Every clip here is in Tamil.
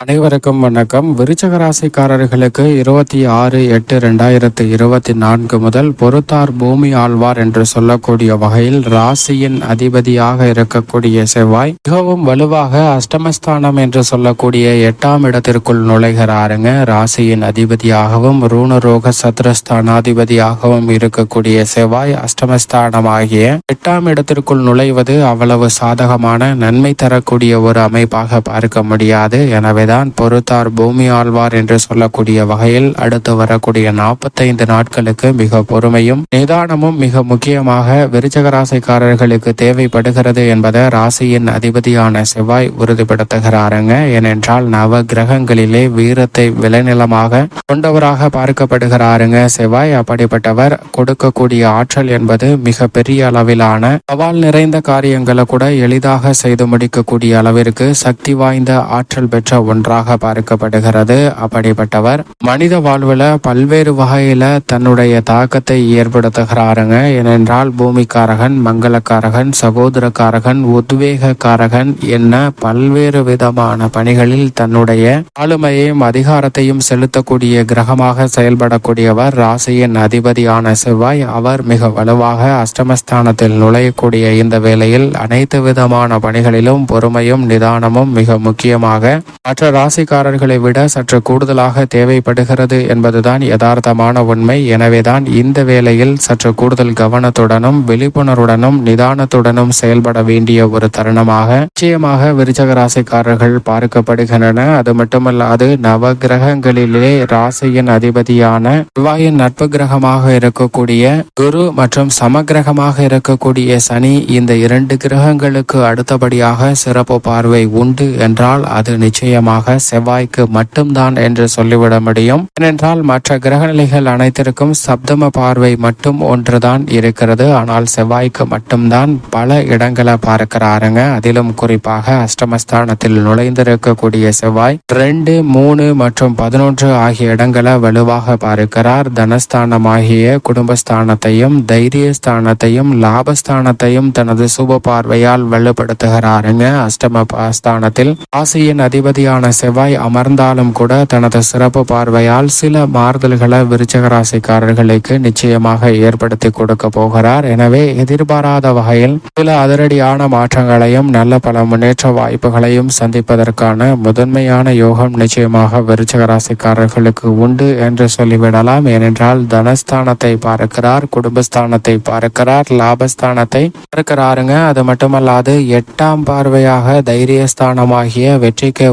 அனைவருக்கும் வணக்கம். விருச்சக ராசிக்காரர்களுக்கு இருபத்தி ஆறு எட்டு ரெண்டாயிரத்து இருபத்தி நான்கு முதல் பொறுத்தார் பூமி ஆழ்வார் என்று சொல்லக்கூடிய வகையில் ராசியின் அதிபதியாக இருக்கக்கூடிய செவ்வாய் மிகவும் வலுவாக அஷ்டமஸ்தானம் என்று சொல்லக்கூடிய எட்டாம் இடத்திற்குள் நுழைகிறாருங்க. ராசியின் அதிபதியாகவும் ரூணரோக சத்ரஸ்தானாதிபதியாகவும் இருக்கக்கூடிய செவ்வாய் அஷ்டமஸ்தானமாகிய எட்டாம் இடத்திற்குள் நுழைவது அவ்வளவு சாதகமான நன்மை தரக்கூடிய ஒரு அமைப்பாக பார்க்க முடியாது. எனவே தான் பொறுத்தார் பூமி ஆழ்வார் என்று சொல்லக்கூடிய வகையில் அடுத்து வரக்கூடிய நாற்பத்தைந்து நாட்களுக்கு மிக பொறுமையும் நிதானமும் மிக முக்கியமாக விருச்சக ராசிக்காரர்களுக்கு தேவைப்படுகிறது என்பதை ராசியின் அதிபதியான செவ்வாய் உறுதிப்படுத்துகிறாருங்க. ஏனென்றால் நவ கிரகங்களிலே வீரத்தை விளைநிலமாக கொண்டவராக பார்க்கப்படுகிறாருங்க செவ்வாய். அப்படிப்பட்டவர் கொடுக்கக்கூடிய ஆற்றல் என்பது மிக பெரிய அளவிலான சவால் நிறைந்த காரியங்களை கூட எளிதாக செய்து முடிக்கக்கூடிய அளவிற்கு சக்தி வாய்ந்த ஆற்றல் பெற்ற ஒன்றாக பார்க்கப்படுகிறது. அப்படிப்பட்டவர் மனித வாழ்வுல பல்வேறு வகையில தன்னுடைய தாக்கத்தை ஏற்படுத்துகிறாருங்க. ஏனென்றால் பூமிக்காரகன் மங்களக்காரகன் சகோதரக்காரகன் உத்வேகக்காரகன் என்ன பல்வேறு விதமான பணிகளில் தன்னுடைய ஆளுமையையும் அதிகாரத்தையும் செலுத்தக்கூடிய கிரகமாக செயல்படக்கூடியவர் ராசியின் அதிபதியான செவ்வாய். அவர் மிக வலுவாக அஷ்டமஸ்தானத்தில் நுழையக்கூடிய இந்த வேளையில் அனைத்து விதமான பணிகளிலும் பொறுமையும் நிதானமும் மிக முக்கியமாக மற்ற ராசிக்காரர்களை விட சற்று கூடுதலாக தேவைப்படுகிறது என்பதுதான் யதார்த்தமான உண்மை. எனவேதான் இந்த வேளையில் சற்று கூடுதல் கவனத்துடனும் விழிப்புணர்வுடனும் நிதானத்துடனும் செயல்பட வேண்டிய ஒரு தருணமாக நிச்சயமாக விருச்சக ராசிக்காரர்கள் பார்க்கப்படுகின்றன. அது மட்டுமல்லாது நவ கிரகங்களிலே ராசியின் அதிபதியான செவ்வாயின் நட்பு கிரகமாக இருக்கக்கூடிய குரு மற்றும் சமகிரகமாக இருக்கக்கூடிய சனி இந்த இரண்டு கிரகங்களுக்கு அடுத்தபடியாக சிறப்பு பார்வை உண்டு என்றால் அது நிச்சயமாக செவ்வாய்க்கு மட்டும்தான் என்று சொல்லிவிட முடியும். ஏனென்றால் மற்ற கிரகநிலைகள் அனைத்திற்கும் சப்தம பார்வை மட்டும் ஒன்றுதான் இருக்கிறது. ஆனால் செவ்வாய்க்கு மட்டும்தான் பல இடங்களை பார்க்கிறாருங்க. அதிலும் குறிப்பாக அஷ்டமஸ்தானத்தில் நுழைந்திருக்கக்கூடிய செவ்வாய் ரெண்டு மூணு மற்றும் பதினொன்று ஆகிய இடங்களை வலுவாக பார்க்கிறார். தனஸ்தானமாகிய குடும்பஸ்தானத்தையும் தைரியஸ்தானத்தையும் லாபஸ்தானத்தையும் தனது சுப பார்வையால் வலுப்படுத்துகிறாருங்க. அஷ்டம ஸ்தானத்தில் ஆசியின் அதிபதியான செவ்வாய் அமர்ந்தாலும் கூட தனது சிறப்பு பார்வையால் சில மாறுதல்களை விருச்சக ராசிக்காரர்களுக்கு நிச்சயமாக ஏற்படுத்தி கொடுக்க போகிறார். எனவே எதிர்பாராத வகையில் சில அதிரடியான மாற்றங்களையும் நல்ல பல முன்னேற்ற வாய்ப்புகளையும் சந்திப்பதற்கான முதன்மையான யோகம் நிச்சயமாக விருச்சக ராசிக்காரர்களுக்கு உண்டு என்று சொல்லிவிடலாம். ஏனென்றால் தனஸ்தானத்தை பார்க்கிறார் குடும்பஸ்தானத்தை பார்க்கிறார் லாபஸ்தானத்தை பார்க்கிறாருங்க. அது மட்டுமல்லாது எட்டாம் பார்வையாக தைரியஸ்தானமாகிய வெற்றிக்கு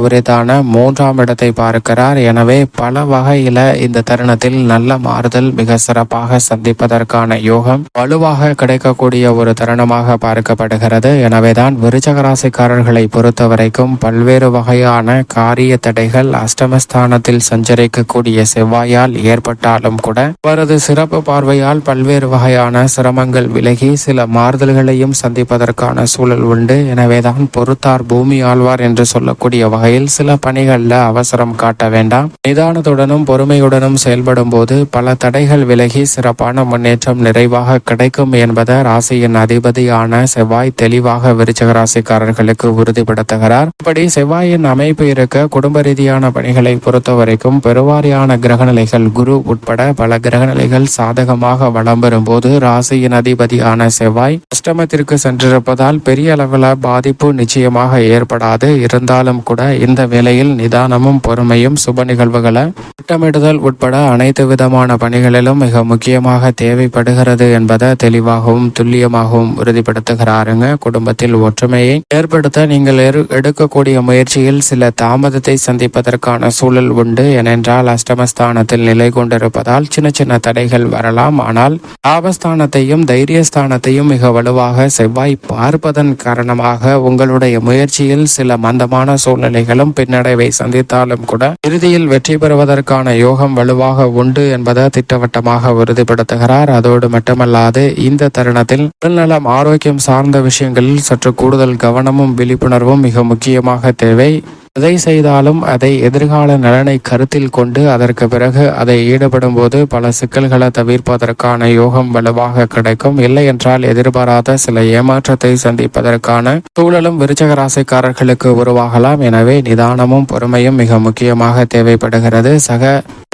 உரித்தான மூன்றாம் இடத்தை பார்க்கிறார். எனவே பல வகையில இந்த தருணத்தில் நல்ல மாறுதல் மிக சிறப்பாக சந்திப்பதற்கான யோகம் வலுவாக கிடைக்கக்கூடிய ஒரு தருணமாக பார்க்கப்படுகிறது. எனவேதான் விருச்சகராசிக்காரர்களை பொறுத்த வரைக்கும் பல்வேறு வகையான காரிய தடைகள் அஷ்டமஸ்தானத்தில் சஞ்சரிக்கக்கூடிய செவ்வாயால் ஏற்பட்டாலும் கூட அவரது சிறப்பு பார்வையால் பல்வேறு வகையான சிரமங்கள் விலகி சில மாறுதல்களையும் சந்திப்பதற்கான சூழல் உண்டு. எனவேதான் பொறுத்தார் பூமி ஆழ்வார் என்று சொல்லக்கூடிய வகையில் சில பணிகள்ல அவசரம் காட்ட வேண்டாம். நிதானத்துடனும் பொறுமையுடனும் செயல்படும் போது பல தடைகள் விலகி சிறப்பான முன்னேற்றம் நிறைவாக கிடைக்கும் என்பதை ராசியின் அதிபதியான செவ்வாய் தெளிவாக விருச்சக ராசிக்காரர்களுக்கு உறுதிப்படுத்துகிறார். இப்படி செவ்வாயின் அமைப்பு இருக்க குடும்ப ரீதியான பணிகளை பொறுத்த வரைக்கும் பெருவாரியான கிரகநிலைகள் குரு உட்பட பல கிரகநிலைகள் சாதகமாக வலம் வரும்போது ராசியின் அதிபதியான செவ்வாய் அஷ்டமத்திற்கு சென்றிருப்பதால் பெரிய அளவில் பாதிப்பு நிச்சயமாக ஏற்படாது. இருந்தாலும் கூட இந்த வேளையில் நிதானமும் பொறுமையும் சுப நிகழ்வுகளை திட்டமிடுதல் உட்பட அனைத்து விதமான பணிகளிலும் மிக முக்கியமாக தேவைப்படுகிறது என்பதை தெளிவாகவும் துல்லியமாகவும் உறுதிப்படுத்துகிறாருங்க. குடும்பத்தில் ஒற்றுமையை ஏற்படுத்த நீங்கள் எடுக்கக்கூடிய முயற்சியில் சில தாமதத்தை சந்திப்பதற்கான சூழல் உண்டு. ஏனென்றால் அஷ்டமஸ்தானத்தில் நிலை கொண்டிருப்பதால் சின்ன சின்ன தடைகள் வரலாம். ஆனால் லாபஸ்தானத்தையும் தைரியஸ்தானத்தையும் மிக வலுவாக செவ்வாய் பார்ப்பதன் காரணமாக உங்களுடைய முயற்சியில் சில மந்தமான சூழ்நிலைகளும் பின்னடைவை சந்தித்தாலும் கூட இறுதியில் வெற்றி பெறுவதற்கான யோகம் வலுவாக உண்டு என்பதை திட்டவட்டமாக உறுதிப்படுத்துகிறார். அதோடு மட்டுமல்லாது இந்த தருணத்தில் உடல்நலம் ஆரோக்கியம் சார்ந்த விஷயங்களில் சற்று கூடுதல் கவனமும் விழிப்புணர்வும் மிக முக்கியமாக தேவை. எதை செய்தாலும் அதை எதிர்கால நலனை கருத்தில் கொண்டு அதற்கு பிறகு அதை ஈடுபடும் போது பல சிக்கல்களை தவிர்ப்பதற்கான யோகம் வலுவாக கிடைக்கும். இல்லை என்றால் எதிர்பாராத சில ஏமாற்றத்தை சந்திப்பதற்கான சூழலும் விருச்சக ராசிக்காரர்களுக்கு உருவாகலாம். எனவே நிதானமும் பொறுமையும் மிக முக்கியமாக தேவைப்படுகிறது. சக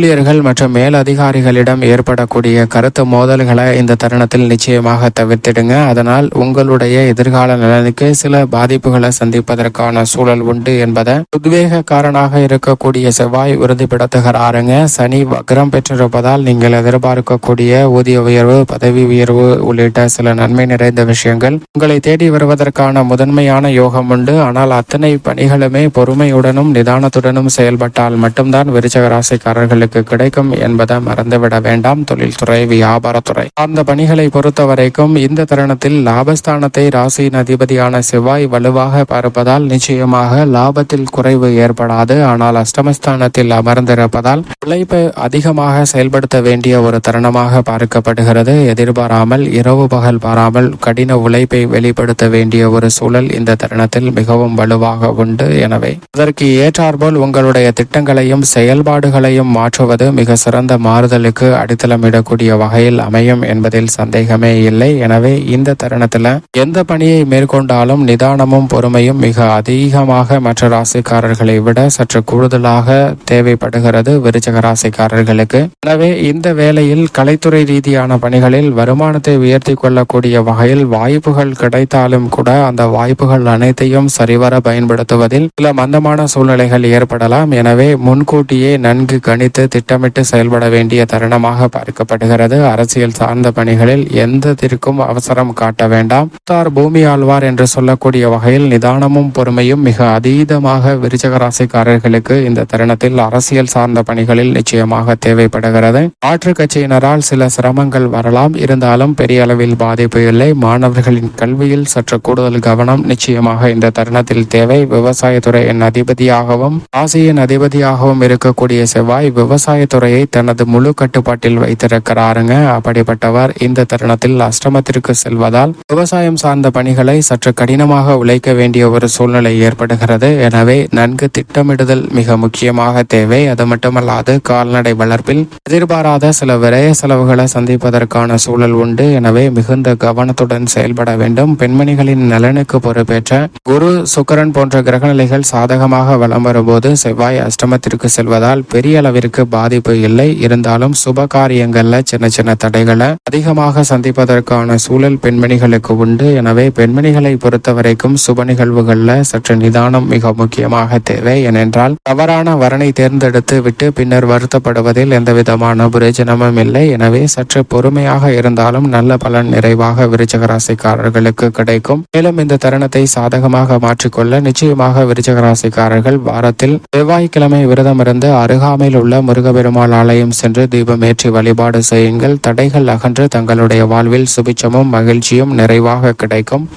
ஊழியர்கள் மற்றும் மேலதிகாரிகளிடம் ஏற்படக்கூடிய கருத்து மோதல்களை இந்த தருணத்தில் நிச்சயமாக தவிர்த்திடுங்க. அதனால் உங்களுடைய எதிர்கால நலனுக்கு சில பாதிப்புகளை சந்திப்பதற்கான சூழல் உண்டு என்பதை உத்வேகக்காரனாக இருக்கக்கூடிய செவ்வாய் உறுதிப்படுத்துகிறாருங்க. சனி வக்ரம் பெற்றிருப்பதால் நீங்கள் எதிர்பார்க்கக்கூடிய ஊதிய உயர்வு பதவி உயர்வு உள்ளிட்ட சில நன்மை நிறைந்த விஷயங்கள். உங்களை தேடி வருவதற்கான முதன்மையான யோகம் உண்டு. ஆனால் அத்தனை பணிகளுமே பொறுமையுடனும் நிதானத்துடனும் செயல்பட்டால் மட்டும்தான் விருச்சக ராசிக்காரர்களுக்கு கிடைக்கும் என்பதை மறந்துவிட வேண்டாம். தொழில்துறை வியாபாரத்துறை. அந்த பணிகளை பொறுத்த வரைக்கும் இந்த தருணத்தில் லாபஸ்தானத்தை ராசியின் அதிபதியான செவ்வாய் வலுவாக பார்ப்பதால் நிச்சயமாக லாபத்தில் குறைவு ஏற்படாது. ஆனால் அஷ்டமஸ்தானத்தில் அமர்ந்திருப்பதால் உழைப்பை அதிகமாக செயல்படுத்த வேண்டிய ஒரு தருணமாக பார்க்கப்படுகிறது. எதிர்பாராமல் இரவு பகல் பாராமல் கடின உழைப்பை வெளிப்படுத்த வேண்டிய ஒரு சூழல் இந்த தருணத்தில் மிகவும் வலுவாக உண்டு எனவே. அதற்கு ஏற்றாற்போல் உங்களுடைய திட்டங்களையும் செயல்பாடுகளையும் மாற்றுவது மிக சிறந்த மாறுதலுக்கு அடித்தளமிடக்கூடிய வகையில் அமையும் என்பதில் சந்தேகமே இல்லை. எனவே இந்த தருணத்தில் எந்த பணியை மேற்கொண்டாலும் நிதானமும் பொறுமையும் மிக அதிகமாக மற்ற ராசிக்காரர்களை விட சற்று கூடுதலாக தேவைப்படுகிறது விருச்சக ராசிக்காரர்களுக்கு எனவே இந்த வேளையில் கலைத்துறை ரீதியான பணிகளில் வருமானத்தை உயர்த்தி கொள்ளக்கூடிய வகையில் வாய்ப்புகள் கிடைத்தாலும் கூட அந்த வாய்ப்புகள் அனைத்தையும் சரிவர பயன்படுத்துவதில் சில மந்தமான சூழ்நிலைகள் ஏற்படலாம். எனவே முன்கூட்டியே நன்கு கணித்து திட்டமிட்டு செயல்பட வேண்டிய தருணமாக பார்க்கப்படுகிறது. அரசியல் சார்ந்த பணிகளில் எந்தத்திற்கும் அவசரம் காட்ட வேண்டாம். தார் பூமி ஆழ்வார் என்று சொல்லக்கூடிய வகையில் நிதானமும் பொறுமையும் மிக அதீதமாக விருச்சக ராசிக்காரர்களுக்கு இந்த தருணத்தில் அரசியல் சார்ந்த பணிகளில் நிச்சயமாக தேவைப்படுகிறது. ஆற்று கட்சியினரால் சில சிரமங்கள் வரலாம். இருந்தாலும் பெரிய அளவில் பாதிப்பு இல்லை. மாணவர்களின் கல்வியில் சற்று கூடுதல் கவனம் நிச்சயமாக இந்த தருணத்தில் தேவை. விவசாயத்துறையின் அதிபதியாகவும் ஆசியின் அதிபதியாகவும் இருக்கக்கூடிய செவ்வாய் விவசாயத்துறையை தனது முழு கட்டுப்பாட்டில் வைத்திருக்கிறாருங்க. அப்படிப்பட்டவர் இந்த தருணத்தில் அஷ்டமத்திற்கு செல்வதால் விவசாயம் சார்ந்த பணிகளை சற்று கடினமாக உழைக்க வேண்டிய ஒரு சூழ்நிலை ஏற்படுகிறது. எனவே நன்கு திட்டமிடுதல் மிக முக்கியமாக தேவை. அது மட்டுமல்லாது கால்நடை வளர்ப்பில் எதிர்பாராத சில விரய செலவுகளை சந்திப்பதற்கான சூழல் உண்டு. எனவே மிகுந்த கவனத்துடன் செயல்பட வேண்டும். பெண்மணிகளின் நலனுக்கு பொறுப்பேற்ற குரு சுக்கரன் போன்ற கிரகநிலைகள் சாதகமாக வலம் வரும்போது செவ்வாய் அஷ்டமத்திற்கு செல்வதால் பெரிய அளவிற்கு பாதிப்பு இல்லை. இருந்தாலும் சுப காரியங்கள்ல சின்ன சின்ன தடைகளை அதிகமாக சந்திப்பதற்கான சூழல் பெண்மணிகளுக்கு உண்டு. எனவே பெண்மணிகளை பொறுத்த வரைக்கும் சுப நிகழ்வுகள்ல சற்று நிதானம் மிக முக்கியமாக தேவை ஏனென்றால் தவறான வரனை தேர்ந்தெடுத்து விட்டு பின்னர் வருத்தப்படுவதில் எந்த விதமான பிரயோஜனமும் இல்லை. எனவே சற்று பொறுமையாக இருந்தாலும் நல்ல பலன் நிறைவாக விருச்சகராசிக்காரர்களுக்கு கிடைக்கும். மேலும் இந்த தருணத்தை சாதகமாக மாற்றிக்கொள்ள நிச்சயமாக விருச்சகராசிக்காரர்கள் வாரத்தில் செவ்வாய்க்கிழமை விரதம் இருந்து அருகாமையில் உள்ள முருகபெருமாள் ஆலயம் சென்று தீபம் ஏற்றி வழிபாடு செய்யுங்கள். தடைகள் அகன்று தங்களுடைய வாழ்வில் சுபிச்சமும் மகிழ்ச்சியும் நிறைவாக கிடைக்கும்.